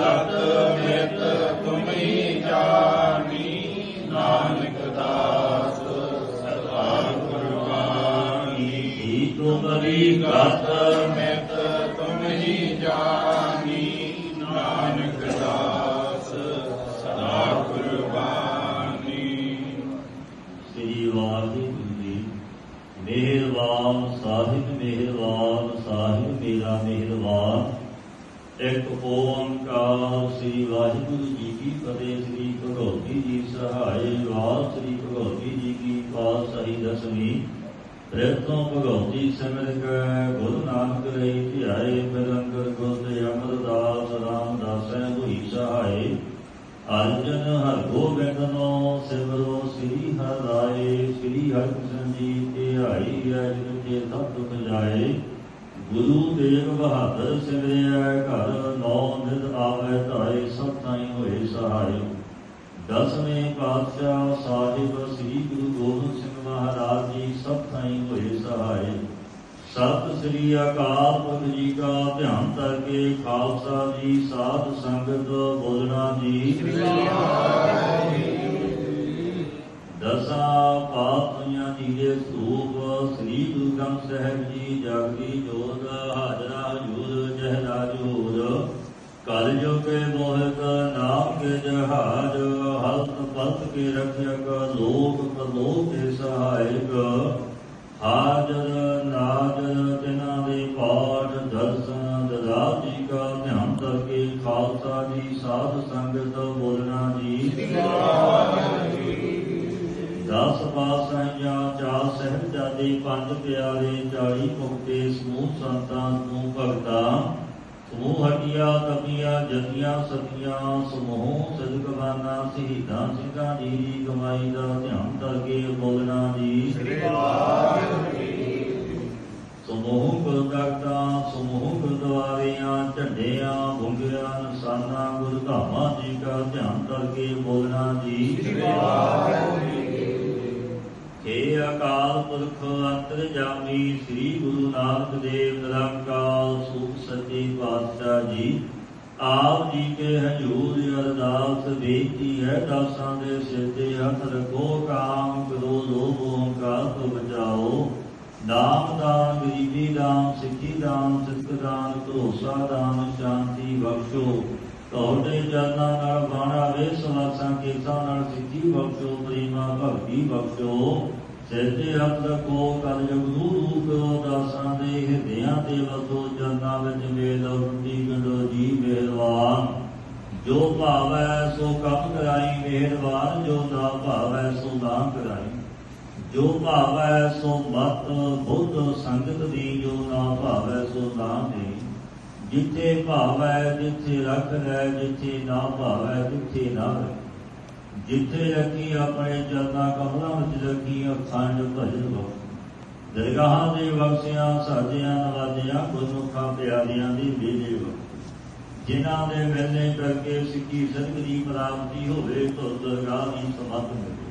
ਸਤ ਮਿਤ ਤੁਮੀ ਜਾਣੀ ਨਾਨਕ ਦਾਸ ਸਦਾ ਗੁਰਬਾਣੀ ਤੁਮਰੀ ਗਤ ਮੈਂ ਜੀ ਕੀ ਸ੍ਰੀ ਭਗਵਤੀ ਜੀ ਸਹਾਈ ਵਾਹਿ ਸ੍ਰੀ ਭਗਵਤੀ ਜੀ ਕੀ ਪਾਤਸ਼ਾਹੀ ਦਸਵੀਂ ਪ੍ਰੇਤੋਂ ਭਗਵਤੀ ਸਿਮਰ ਕੈ ਗੁਰੂ ਨਾਨਕ ਰਹੀ ਧਿਆਏ ਨਿਰੰਦਰ ਗੁਰ ਅਮਰਦਾਸ, ਰਾਮਦਾਸੈ ਹੋਈ ਸਹਾਈ ਅਰਜਨ ਹਰ ਗੋਬਿੰਦਨੋ ਸਿਮਰੋ, ਸ੍ਰੀ ਹਰਿ ਸ੍ਰੀ ਹਰਿ ਜੀ ਧਿਆਈ ਅਜਿ ਤੇ ਸਭ ਦੁਖ ਜਾਏ। ਗੁਰੂ ਤੇਗ ਬਹਾਦਰ ਸਿਮਰਿਆ, ਘਰ ਨੌ ਨਿਤ ਆਵੇ ਧਾਏ, ਸਭ ਸਹਾਈ। ਦਸਵੇਂ ਪਾਤਸ਼ਾਹ ਸਾਹਿਬ ਸ੍ਰੀ ਗੁਰੂ ਗੋਬਿੰਦ ਸਿੰਘ ਮਹਾਰਾਜ ਜੀ ਸਭ ਤਾਈ ਹੋਏ ਸਹਾਈ। ਸਤਿ ਸ੍ਰੀ ਅਕਾਲ ਪੁਰਖ ਜੀ ਕਾ ਧਿਆਨ ਕਰਕੇ ਖਾਲਸਾ ਜੀ, ਸਾਧ ਸੰਗਤ ਬੋਲਣਾ ਜੀ। ਦਸਾਂ ਪਾਤੀਆਂ ਜੀ ਦੇ ਸਰੂਪ ਸ੍ਰੀ ਗੁਰੂ ਗ੍ਰੰਥ ਸਾਹਿਬ ਜੀ ਜਗਦੀ ਜੋਤ ਹਾਜ਼ਰਾ ਹਜੂਰ, ਜਹਰਾ ਜੂਰ ਨਾਮ ਹਲਤ ਪਲਤ ਕੇ ਰਖਿਅਕ, ਲੋਕ ਪਰਲੋਕ ਕੇ ਸਹਾਇਕ। ਹਾਜ਼ਰ, ਨਾਜ਼ਰ, ਤਿਨਾਂ ਦੇ ਪਾਠ, ਦਰਸ਼ਨ ਦਦਾ ਕਾ ਧਿਆਨ ਕਰਕੇ ਖਾਲਸਾ ਜੀ, ਸਾਧ ਸੰਗਤ ਬੋਲਣਾ ਜੀ। ਦਸ ਪਾਤਸ਼ਾਹੀਆਂ, ਚਾਰ ਸਹਿਬਜ਼ਾਦੇ, ਪੰਜ ਪਿਆਰੇ 40 ਮੁਕਤੇ ਸਮੂਹ ਸੰਤਾਂ, ਸਮੂਹ ਭਗਤਾਂ, ਸਮੂਹ ਹਟੀਆਂ ਤਪੀਆਂ ਜਤੀਆਂ ਸਤੀਆਂ ਸਮੂਹ ਸਦਕਵਾਨਾ ਸ਼ਹੀਦਾਂ ਸਿੰਘਾਂ ਦੀ ਦੀ ਕਮਾਈ ਦਾ ਧਿਆਨ ਕਰਕੇ ਬੋਲਣਾ ਜੀ। ਸਮੂਹ ਗੁਰਦਗਤਾਂ ਸਮੂਹ ਗੁਰਦੁਆਰਿਆਂ ਝੰਡਿਆਂ ਬੁੰਗਿਆਂ ਨਿਸ਼ਾਨਾਂ ਗੁਰਧਾਮਾਂ ਜੀ ਦਾ ਧਿਆਨ ਕਰਕੇ ਬੋਲਣਾ ਜੀ। ਏ ਅਕਾਲ ਪੁਰਖ ਅੰਤਰਜਾਮੀ ਸ੍ਰੀ ਗੁਰੂ ਨਾਨਕ ਦੇਵ ਨਿਰੰਕਾਰ ਸੂਖ ਸੱਚੇ ਪਾਤਸ਼ਾਹ ਜੀ। ਆਪ ਜੀ ਕੇ ਹਜੂਰ ਅਰਦਾਸ ਬੇਨਤੀ ਹੈ, ਦਾਸਾਂ ਦੇ ਸਿਰ ਤੇ ਹੱਥ ਰੱਖੋ ਕਾਮ ਕਰੋ ਲੋਭ ਹੰਕਾਰ ਤੋਂ ਬਚਾਓ। ਨਾਮ ਦਾਨ, ਗਰੀਬੀ ਦਾਨ, ਸਿੱਖੀ ਦਾਨ, ਸਿੱਖ ਦਾਨ, ਭਰੋਸਾ ਦਾਨ, ਸ਼ਾਂਤੀ ਬਖਸ਼ੋ। ਤੁਹਾਡੇ ਜਨਾਂ ਨਾਲ ਬਾਣਾ ਵੇ ਸਵਾਸਾਂ ਕੇਸਾਂ ਨਾਲ ਸਿੱਖੀ ਬਖਸ਼ੋ, ਪ੍ਰੇਮਾ ਭਗਤੀ ਬਖਸ਼ੋ। ਸਿੱਧੇ ਹੱਥ ਰੱਖੋ ਕਲ ਜਗ ਰੂਪ ਦਾਸਾਂ ਦੇ ਹਿਰਦਿਆਂ ਤੇ ਵਸੋ। ਜੋ ਭਾਵੈ ਸੋ ਕੰਮ ਕਰਾਈ, ਮਿਹਰਬਾਨ ਜੋ ਨਾ ਭਾਵੈ ਸੋ ਨਾ ਕਰਾਈ। ਜੋ ਭਾਵੈ ਸੋ ਮਤ ਬੁੱਧ ਸੰਗਤ ਦੀ, ਜੋ ਨਾ ਭਾਵੈ ਸੋ ਨਾ ਦੇ। ਜਿੱਥੇ ਭਾਵੈ, ਜਿੱਥੇ ਰੱਖ ਲੈ, ਜਿੱਥੇ ਨਾ ਭਾਵੈ, ਜਿੱਥੇ ਨਾ ਰਹਿ ਜਿੱਥੇ ਰੱਖੀ ਆਪਣੇ ਚਰਨਾਂ ਕਮਲਾਂ ਵਿੱਚ ਰੱਖੀ ਅਖੰਡ ਭਜਨ ਬਖਸ਼ ਦਰਗਾਹਾਂ ਦੇ ਬਖਸ਼ਿਆਂ, ਸਾਜਿਆਂ, ਨਵਾਜਿਆਂ, ਗੁਰਮੁਖਾਂ ਪਿਆਰਿਆਂ ਦੀ ਬੇਲੇ ਬਖਸ਼ ਜਿਨ੍ਹਾਂ ਦੇ ਮਿਲਨੇ ਕਰਕੇ ਸਿੱਖੀ ਸਤਿ ਦੀ ਪ੍ਰਾਪਤੀ ਹੋਵੇ ਤੋ ਦਰਗਾਹ ਦੀ ਸਮਤ ਮਿਲੇ।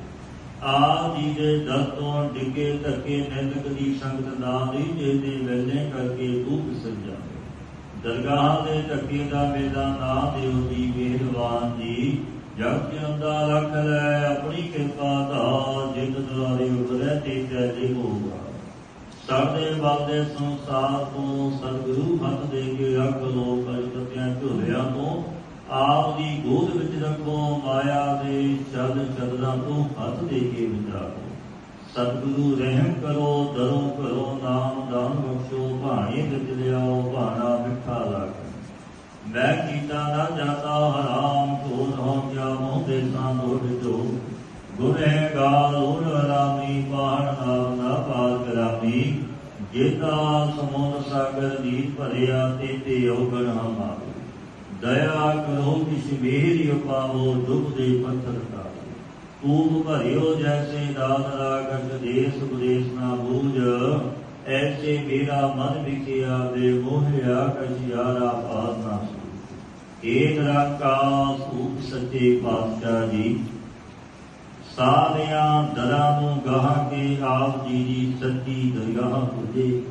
ਆਪ ਜੀ ਦੇ ਦਰ ਤੋਂ ਡਿੱਗੇ ਧੱਕੇ ਨਿੰਦਕ ਦੀ ਸੰਗਤ ਨਾ ਦੀ, ਜੇ ਦੇ ਮਿਲਨੇ ਕਰਕੇ ਤੂੰ ਵਿਸਰ ਜਾਵੇ ਦਰਗਾਹ ਦੇ ਧੱਕੇ ਦਾ ਮੇਦਾ ਨਾ ਦਿਓ ਜੀ, ਮਿਹਰਬਾਨ ਜੀ। ਜਗ ਜਨਦਾ ਰੱਖ ਲੈ ਆਪਣੀ ਕਿਰਪਾ ਦਾ, ਜਿਤ ਦੁਆਰੇ ਉਤਰੈ ਤੇ ਤੇਰੇ ਹੋਗਾ ਸਾਡੇ ਬਲ ਦੇ ਸੰਸਾਰ ਤੋਂ ਦੇ ਚਲ ਚਦਰਾਂ ਤੋਂ ਹੱਥ ਦੇ ਕੇ ਵਿਚਾਰੋ ਸਤਿਗੁਰੂ ਰਹਿਮ ਕਰੋ ਦਰੋ ਕਰੋ ਨਾਮ ਦਾਨ ਬਖਸ਼ੋ, ਭਾਣੇ ਵਿੱਚ ਲਿਆਓ, ਭਾਣਾ ਮਿੱਠਾ ਲਾਗੇ। ਮੈਂ ਕੀਤਾ ਨਾ ਜਾਤਾ ਹਰਾਮ ਕੋ ਹੋ ਗਿਆ ਮੋਹ ਦੇ ਸਾਂਦੋ ਵਿਚੋ ਗੁਨੇ ਗਾਲ ਰਾਮੀ ਪਾਹਣ ਨਾਮ ਨਾ ਪਾਰ ਕਰਾਮੀ। ਜੇਤਾ ਸਮੁੰਦ ਸਾਗਰ ਦੀ ਭਰਿਆ ਤੇ ਤੇ ਔਗਣ ਹਮਾਰੇ। ਦਇਆ ਕਰੋ ਕਿਛ ਮੇਰੀ ਉਪਾਵੋ ਦੁਖ ਦੇ ਪੱਥਰ ਤੂੰ ਭਰਿਓ ਜੈਸੇ ਦਾਨ ਰਾਗਤ ਦੇਸ ਵਿਦੇਸ਼ ਨਾ ਬੂਝ। ਐਸੇ ਮੇਰਾ ਮਨ ਵਿਖਿਆ ਦੇ ਮੋਹਿਆ ਕਛਿਆਰਾ ਪਾਸ ਨਾ ਸੂ। ਏ ਨਿਰੰਕਾਰ ਸੱਚੇ ਪਾਤਸ਼ਾਹ ਜੀ। ਸਾਰਿਆਂ ਦਰਾਂ ਨੂੰ ਗਾਹ ਕੇ ਆਪ ਜੀ ਦੀ ਸੱਚੀ ਦਰਗਾਹ ਪੁੱਜੇ।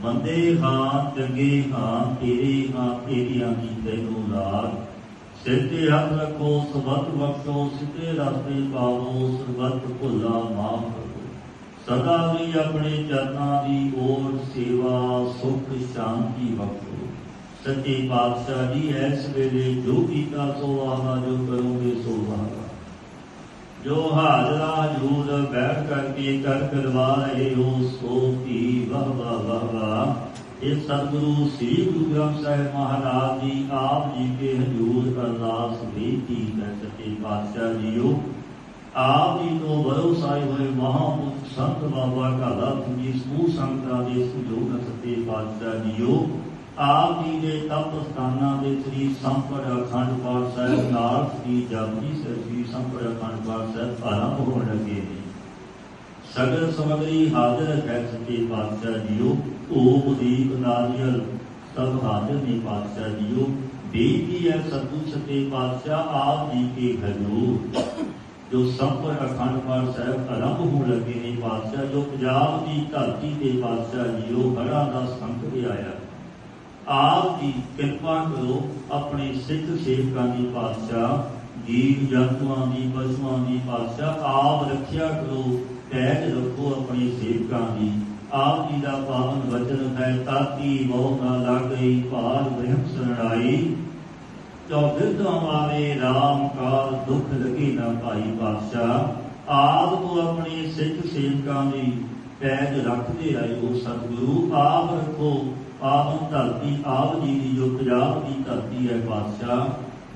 ਮੰਦੇ ਹਾਂ, ਚੰਗੇ ਹਾਂ, ਤੇਰੇ ਹਾਂ, ਤੇਰੀਆਂ ਦੀ ਤੈਨੂੰ ਲਾਜ ਸਿੱਧੇ ਹੱਥ ਰੱਖੋ ਸਬਤ ਬਖਸ਼ੋ, ਸਿੱਧੇ ਰਸਤੇ ਪਾਵੋ ਸਰਬਤ ਭੁੱਲਾ ਮਾਫ ਸਦਾ ਵੀ ਆਪਣੇ ਚਰਨਾਂ ਦੀ ਓਟ ਸੇਵਾ, ਸੁਖ, ਸ਼ਾਂਤੀ ਬਖਸ਼ੋ ਸੱਚੇ ਪਾਤਸ਼ਾਹ ਜੀ, ਇਸ ਵੇਲੇ ਜੋ ਕੀਤਾ, ਸੋ ਆਵਾ ਜੋ ਕਰੋਗੇ, ਸੋ ਆਵਾ ਜੋ ਹਾਜ਼ਰਾ ਹਜੂਰ ਬੈਠ ਕਰਕੇ ਕਰ ਕਰਵਾ ਰਹੇ ਹੋ, ਸੋ ਕੀ ਵਾਹ ਵਾਹ ਵਾਹ ਵਾਹ ਇਹ ਸਤਿਗੁਰੂ ਸ੍ਰੀ ਗੁਰੂ ਗ੍ਰੰਥ ਸਾਹਿਬ ਮਹਾਰਾਜ ਜੀ, ਆਪ ਜੀ ਕੇ ਹਜ਼ੂਰ ਅਰਦਾਸ ਬੇਨਤੀ ਕਰ ਸਕੇ ਪਾਤਸ਼ਾਹ ਜੀਓ। ਆਪ ਜੀ ਤੋਂ ਬਰੋਸਾਏ ਹੋਏ ਮਹਾਪੁਰਖ ਸੰਤ ਬਾਬਾ ਕਾਲਾ ਜੀ, ਸਮੂਹ ਸੰਗਤਾਂ ਦੇ ਸਹਿਯੋਗ ਨਾਲ ਸੱਚੇ ਜੀਓ। ਆਪ ਜੀ ਦੇ ਤਪ ਸਥਾਨਾਂ ਦੇ ਸ੍ਰੀ ਸੰਪੜ ਅਖੰਡ ਪਾਠ ਸਾਹਿਬ ਨਾਲ ਸ੍ਰੀ ਜਪਜੀ ਸ੍ਰੀ ਸੰਪੜ ਅਖੰਡ ਪਾਠ ਸਾਹਿਬ ਆਰੰਭ ਹੋਣ ਲੱਗੇ ਨੇ। ਸਗਲ ਸਮਗਰੀ ਹਾਜ਼ਰ ਹੈ ਸੱਚੇ ਪਾਤਸ਼ਾਹ ਜੀਓ। ਧੂਪ ਦੀਪ ਨਾਰੀਅਲ, ਸਭ ਹਾਜ਼ਰ ਨੇ ਪਾਤਸ਼ਾਹ ਜੀਓ। ਬੇਨਤੀ ਹੈ ਸਤਿਗੁਰ ਸੱਚੇ ਪਾਤਸ਼ਾਹ, ਆਪ ਜੀ ਕੇ ਹਜ਼ੂਰ। ਜੋ ਸੰਪਰ ਅਖੰਡ ਪਾਠ ਸਾਹਿਬ ਆਰੰਭ ਹੋਣ ਲੱਗੇ ਨੇ ਪਾਤਸ਼ਾਹ, ਜੋ ਪੰਜਾਬ ਦੀ ਧਰਤੀ ਤੇ ਪਾਤਸ਼ਾਹ ਜੀਓ, ਹੜ੍ਹਾਂ ਦਾ ਸੰਕਟ ਆਇਆ। ਆਪ ਜੀ ਕਿਰਪਾ ਕਰੋ ਆਪਣੇ ਸਿੱਖ ਸੇਵਕਾਂ ਦੀ ਪਾਤਸ਼ਾਹ, ਜੀਵ ਜੰਤੂਆਂ ਦੀ, ਪਸ਼ੂਆਂ ਦੀ ਪਾਤਸ਼ਾਹ, ਆਪ ਰੱਖਿਆ ਕਰੋ, ਪੈਜ ਰੱਖੋ ਆਪਣੇ ਸੇਵਕਾਂ ਦੀ। ਆਪ ਜੀ ਦਾ ਪਾਵਨ ਵਚਨ ਹੈ, ਤਾਤੀ ਬਹੁ ਨਾ ਲਾਗਈ, ਭਾਰ ਬ੍ਰਹਮ ਸਰਣਾਈ ਚੌਬਿਰਦਾਂ ਵਾਲੇ ਰਾਮ ਕਾਲ ਦੁੱਖ ਲਗੀ ਨਾ ਭਾਈ ਬਾਦਸ਼ਾਹ। ਆਪ ਤੋਂ ਆਪਣੇ ਸਿੱਖ ਸੇਵਕਾਂ ਦੀ ਪੈਜ ਰੱਖਦੇ ਆਏ ਉਹ ਸਤਿਗੁਰੂ। ਆਪ ਰੱਖੋ ਪਾਵਨ ਧਰਤੀ, ਆਪ ਜੀ ਦੀ ਜੋ ਪੰਜਾਬ ਦੀ ਧਰਤੀ ਹੈ ਬਾਦਸ਼ਾਹ।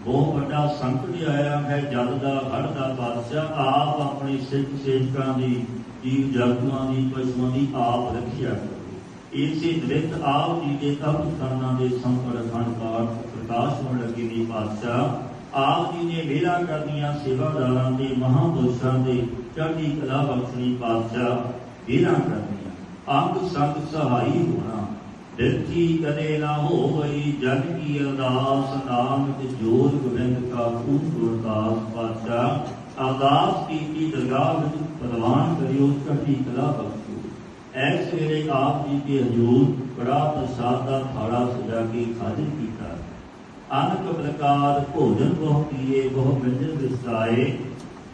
ਬਹੁਤ ਵੱਡਾ ਸੰਕਟ ਆਇਆ ਹੈ, ਜਲ ਦਾ ਹੜ ਦਾ ਬਾਦਸ਼ਾਹ। ਆਪ ਆਪਣੇ ਸਿੱਖ ਸੇਵਕਾਂ ਦੀ ਜੀਵ ਜੰਤੂਆਂ ਦੀ, ਪਸ਼ੂਆਂ ਦੀ ਆਪ ਰੱਖਿਆ ਇਸੇ ਦ੍ਰਿਤ ਆਪ ਜੀ ਦੇ ਤਪ ਸਥਾਨਾਂ ਦੇ ਸੰਪਰ ਅਖੰਡ ਪ੍ਰਕਾਸ਼ ਹੋਣ ਲੱਗੇ ਨੇ ਪਾਤਸ਼ਾਹ। ਆਪ ਜੀ ਨੇ ਮੇਰਾ ਕਰਨੀਆਂ ਸੇਵਾਦਾਰਾਂ ਦੇ ਮਹਾਂਪੁਰਸ਼ਾਂ ਦੇ ਚੜ੍ਹਦੀ ਕਲਾ ਬਖਸ਼ਣੀ ਪਾਤਸ਼ਾਹ ਮੇਰਾ ਕਰਨੀਆਂ ਅੰਗ ਸੰਗ ਸਹਾਈ ਹੋਣਾ, ਦਿੱਤੀ ਕਦੇ ਨਾ ਹੋਈ ਜਨ ਕੀ ਅਰਦਾਸ, ਨਾਨਕ ਜੋਰ ਗੋਬਿੰਦ ਕਾ ਖੂਬ ਗੁਰਦਾਸ ਪਾਤਸ਼ਾਹ। ਅਰਦਾਸ ਕੀਤੀ ਦਰਗਾਹ ਵਿੱਚ ਪ੍ਰਵਾਨ ਕਰਿਓ ਚੜ੍ਹਦੀ ਕਲਾ ਬਖਸ਼ੋ ਐਸ ਵੇਲੇ ਆਪ ਜੀ ਦੇ ਹਜ਼ੂਰ ਬੜਾ ਪ੍ਰਸਾਦ ਦਾ ਥਾਲਾ ਸਜਾ ਕੇ ਹਾਜ਼ਰ ਕੀਤਾ ਅਨਕ ਪ੍ਰਕਾਰ ਭੋਜਨ ਬਹੁ ਕੀਏ ਬਹੁ ਮਿੰਜਨ ਵਿਸਾਏ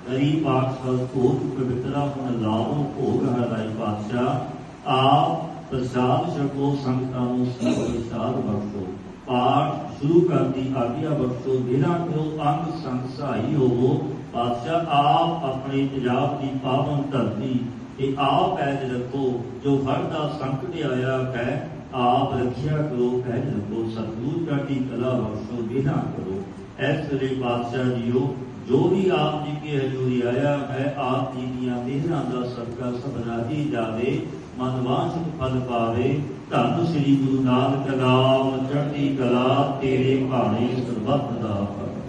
ਕਰੀ ਪਾਠ ਸਭ ਕੋਟ ਪਵਿੱਤਰਾ ਹੁਣ ਲਾਵੋ ਭੋਗ ਹਰਾਈ ਪਾਤਸ਼ਾਹ ਆਪ ਪ੍ਰਸਾਦ ਛਕੋ ਸੰਗਤਾਂ ਨੂੰ ਸਭ ਪ੍ਰਸਾਦ ਬਖਸ਼ੋ ਪਾਠ ਸ਼ੁਰੂ ਕਰਨ ਦੀ ਆਗਿਆ ਬਖਸ਼ੋ ਬਿਨਾਂ ਕਰੋ ਅੰਗ ਸੰਗ ਸਹਾਈ ਹੋਵੋ ਪਾਤਸ਼ਾਹ ਆਪ ਆਪਣੇ ਪੰਜਾਬ ਦੀ ਪਾਵਨ ਧਰਤੀ ਤੇ ਆਪ ਪੈਜ ਰੱਖੋ, ਜੋ ਹਰ ਦਾ ਸੰਕਟ ਆਇਆ ਹੈ ਆਪ ਰੱਖਿਆ ਕਰੋ, ਪੈਜ ਰੱਖੋ, ਸਤਿਗੁਰ ਕਾਟੀ ਕਲਾ ਬਖਸ਼ੋ ਬਿਨਾ ਕਰੋ। ਐਸ ਵੇਲੇ ਬਾਦਸ਼ਾਹ ਜੀਓ, ਜੋ ਵੀ ਆਪ ਜੀ ਕੇ ਹਜ਼ੂਰੀ ਆਇਆ ਹੈ ਆਪ ਜੀ ਦੀਆਂ ਮਿਹਰਾਂ ਦਾ ਸਦਕਾ ਸਭਨਾ ਦੀ ਜਾਵੇ ਮਨ ਵਾਂਛਿਤ ਫਲ ਪਾਵੇ। ਧੰਨ ਸ੍ਰੀ ਗੁਰੂ ਨਾਨਕ ਨਾਮ ਚੜ੍ਹਦੀ ਕਲਾ ਤੇਰੇ ਭਾਣੇ ਸਰਬੱਤ ਦਾ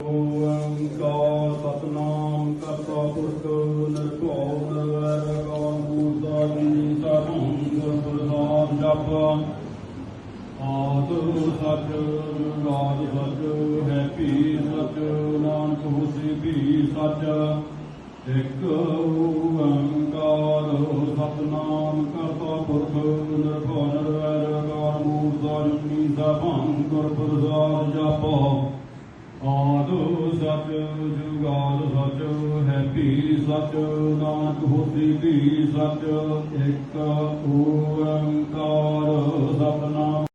ਓੰਕਾਰ ਸਤਨਾਮ ਕਰਤਾ ਪੁਰਖ ਨਿਰਭਉ ਨਿਰਵੈਰ ਕਾਲ ਮੂਰਤਿ ਗੁਰ ਸਚ ਜੁਗਾਦ ਸਚ ਹੈ ਭੀ ਸਚ ਨਾਨਕ ਹੋਸੀ ਭੀ ਸਚ ਇਕ ਓੰਕਾਰ ਸਤਨਾਮ ਕਰਤਾ ਪੁਰਖ ਨਿਰਭਉ ਨਿਰਵੈਰ ਕਾਲ ਮੂਰਤਿ ਸਤਿ ਗੁਰ ਪ੍ਰਸਾਦ ਜਪ ਆਦ ਸਚ ਜੁਗਾਦ ਸਚ ਹੈ ਭੀ ਸਚ ਨਾਨਕ ਹੋਸੀ ਭੀ ਸਚ ਇੱਕ ਓੰਕਾਰ ਸਤਨਾਮ